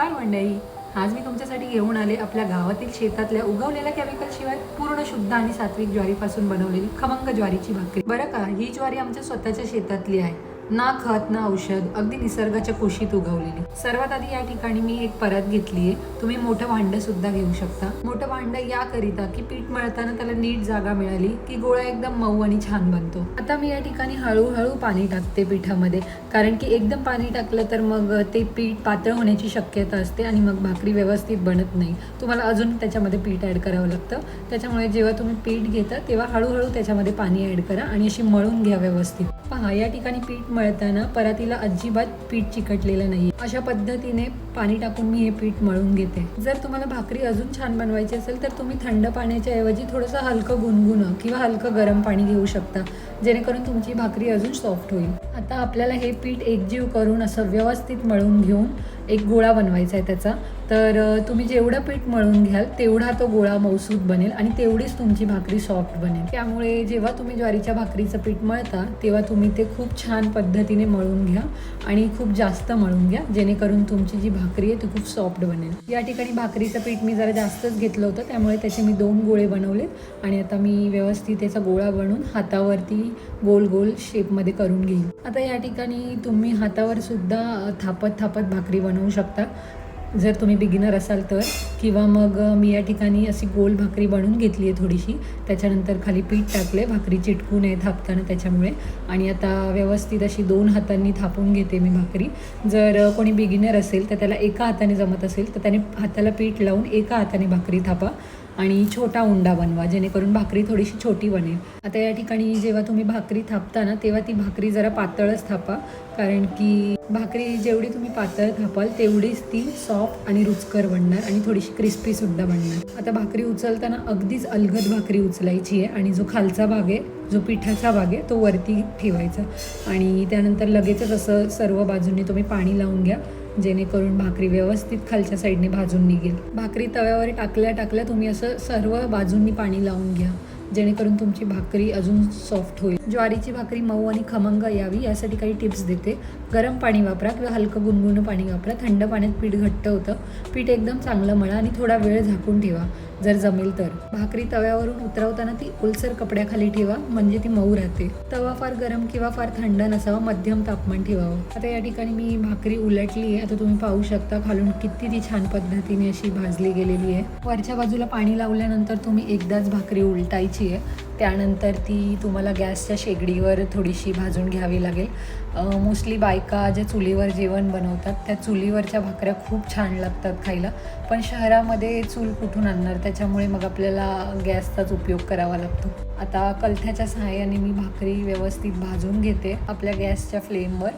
नमस्कार मंडळी. आज मी तुमच्यासाठी घेऊन आले आपल्या गावातील शेतातल्या उगवलेल्या केमिकल शिवाय पूर्ण शुद्ध आणि सात्विक ज्वारीपासून बनवलेली खमंग ज्वारीची भाकरी. बरं का? ही ज्वारी आमच्या स्वतःच्या शेतातली आहे. ना खत ना औषध अगदी निसर्गाच्या कुशीत उगवलेली. सर्वात आधी या ठिकाणी मी एक परत घेतली आहे. तुम्ही मोठं भांड सुद्धा घेऊ शकता. मोठं भांड याकरिता की पीठ मळताना त्याला नीट जागा मिळाली की गोळा एकदम मऊ आणि छान बनतो. आता मी या ठिकाणी हळूहळू पाणी टाकते पिठामध्ये. कारण की एकदम पाणी टाकलं तर मग ते पीठ पातळ होण्याची शक्यता असते आणि मग भाकरी व्यवस्थित बनत नाही. तुम्हाला अजून त्याच्यामध्ये पीठ ॲड करावं लागतं. त्याच्यामुळे जेव्हा तुम्ही पीठ घेता तेव्हा हळूहळू त्याच्यामध्ये पाणी ॲड करा आणि अशी मळून घ्या व्यवस्थित. पहा या ठिकाणी पीठ मळताना परातीला अजिबात पीठ चिकटलेलं नाही. अशा पद्धतीने पाणी टाकून मी हे पीठ मळून घेते. जर तुम्हाला भाकरी अजून छान बनवायची असेल तर तुम्ही थंड पाण्याच्या ऐवजी थोडंसं हलकं गुणगुणं किंवा हलकं गरम पाणी घेऊ शकता. जेणेकरून तुमची भाकरी अजून सॉफ्ट होईल. आता आपल्याला हे पीठ एकजीव करून असं व्यवस्थित मळून घेऊन एक गोळा बनवायचा आहे त्याचा. तर तुम्ही जेवढं पीठ मळून घ्याल तेवढा तो गोळा मौसूद बनेल आणि तेवढीच तुमची भाकरी सॉफ्ट बनेल. त्यामुळे जेव्हा तुम्ही ज्वारीच्या भाकरीचं पीठ मळता तेव्हा तुम्ही ते खूप छान पद्धतीने मळून घ्या आणि खूप जास्त मळून घ्या जेणेकरून तुमची जी भाकरी आहे ती खूप सॉफ्ट बनेल. या ठिकाणी भाकरीचं पीठ मी जरा जास्तच घेतलं होतं त्यामुळे त्याचे मी दोन गोळे बनवलेत आणि आता मी व्यवस्थित त्याचा गोळा बनवून हातावरती गोल गोल शेपमध्ये करून घेईन. आता या ठिकाणी तुम्ही हातावर सुद्धा थापत थापत भाकरी बनवू शकता. जर तुम्ही बिगिनर असाल तर किंवा मग मी या ठिकाणी अशी गोल भाकरी बनवून घेतली आहे थोडीशी त्याच्यानंतर खाली पीठ टाकले भाकरी चिटकू नये थापताना त्याच्यामुळे. आणि आता व्यवस्थित अशी दोन हातांनी थापून घेते मी भाकरी. जर कोणी बिगिनर असेल तर त्याला एका हाताने जमत असेल तर त्याने हाताला पीठ लावून एका हाताने भाकरी थापा. आणि छोटा उंडा बनवा जेणेकरून भाकरी थोडीशी छोटी बनेल. आता या ठिकाणी जेव्हा तुम्ही भाकरी थापता ना तेव्हा ती भाकरी जरा पातळच थापा. कारण की भाकरी जेवढी तुम्ही पातळ थापाल तेवढीच ती सॉफ्ट आणि रुचकर बनणार आणि थोडीशी क्रिस्पी सुद्धा बनणार. आता भाकरी उचलताना अगदीच अलगद भाकरी उचलायची आहे आणि जो खालचा भाग आहे जो पिठाचा भाग आहे तो वरती ठेवायचा. आणि त्यानंतर लगेचच असं सर्व बाजूंनी तुम्ही पाणी लावून घ्या. जेणेकरून भाकरी व्यवस्थित खालच्या साईडने भाजून निघेल. भाकरी तव्यावर टाकल्या टाकल्या तुम्ही असं सर्व बाजूंनी पाणी लावून घ्या जेणेकरून तुमची भाकरी अजून सॉफ्ट होईल. ज्वारीची भाकरी मऊ आणि खमंग यावी यासाठी काही टिप्स देते. गरम पाणी वापरा किंवा हलकं गुणगुणं पाणी वापरा. थंड पाण्यात पीठ घट्ट होतं. पीठ एकदम चांगलं मळा आणि थोडा वेळ झाकून ठेवा. जर जमेल तर. भाकरी तव्यावरून उतरवताना ती ओलसर कपड्याखाली ठेवा म्हणजे ती मऊ राहते. तवा फार गरम किंवा फार थंड नसावा मध्यम तापमान ठेवावं. आता या ठिकाणी मी भाकरी उलटली आहे. आता तुम्ही पाहू शकता खालून किती ती छान पद्धतीने अशी भाजली गेलेली आहे. वरच्या बाजूला पाणी लावल्यानंतर तुम्ही एकदाच भाकरी उलटायची आहे. त्यानंतर ती तुम्हाला गॅसच्या शेगडीवर थोडीशी भाजून घ्यावी लागेल. मोस्टली बायका ज्या चुलीवर जेवण बनवतात त्या चुलीवरच्या भाकऱ्या खूप छान लागतात खायला. पण शहरामध्ये चूल कुठून आणणार? त्याच्यामुळे मग आपल्याला गॅसचाच उपयोग करावा लागतो. आता कलथ्याच्या सहाय्याने मी भाकरी व्यवस्थित भाजून घेते. आपल्या गॅसच्या फ्लेमवर.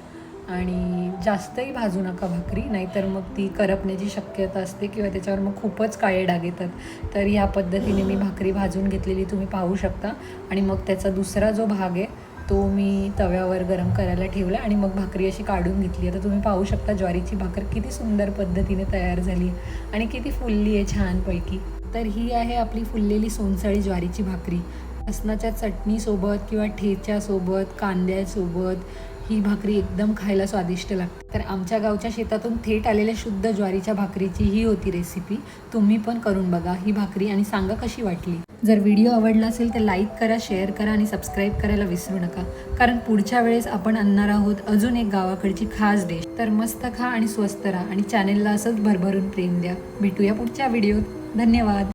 आणि जास्तही भाजू नका भाकरी नाहीतर मग ती करपण्याची शक्यता असते किंवा त्याच्यावर मग खूपच काळे डाग येतात तर ह्या पद्धतीने मी भाकरी भाजून घेतलेली तुम्ही पाहू शकता. आणि मग त्याचा दुसरा जो भाग आहे तो मी तव्यावर गरम करायला ठेवला आणि मग भाकरी अशी काढून घेतली. आता तुम्ही पाहू शकता ज्वारीची भाकर किती सुंदर पद्धतीने तयार झाली आणि किती फुलली आहे छानपैकी. तर ही आहे आपली फुललेली सोनसळी ज्वारीची भाकरी. लसणाच्या चटणीसोबत किंवा ठेच्यासोबत कांद्यासोबत ही भाकरी एकदम खायला स्वादिष्ट लागते. तर आमच्या गावच्या शेतातून थेट आलेल्या शुद्ध ज्वारीच्या भाकरीची ही होती रेसिपी तुम्ही पण करून बघा. ही भाकरी आणि सांगा कशी वाटली? जर व्हिडिओ आवडला असेल तर लाईक करा शेअर करा आणि सबस्क्राईब करायला विसरू नका. कारण पुढच्या वेळेस आपण आणणार आहोत अजून एक गावाकडची खास डिश तर मस्त खा आणि स्वस्त राहा आणि चॅनेलला असंच भरभरून प्रेम द्या. भेटूया पुढच्या व्हिडिओत धन्यवाद.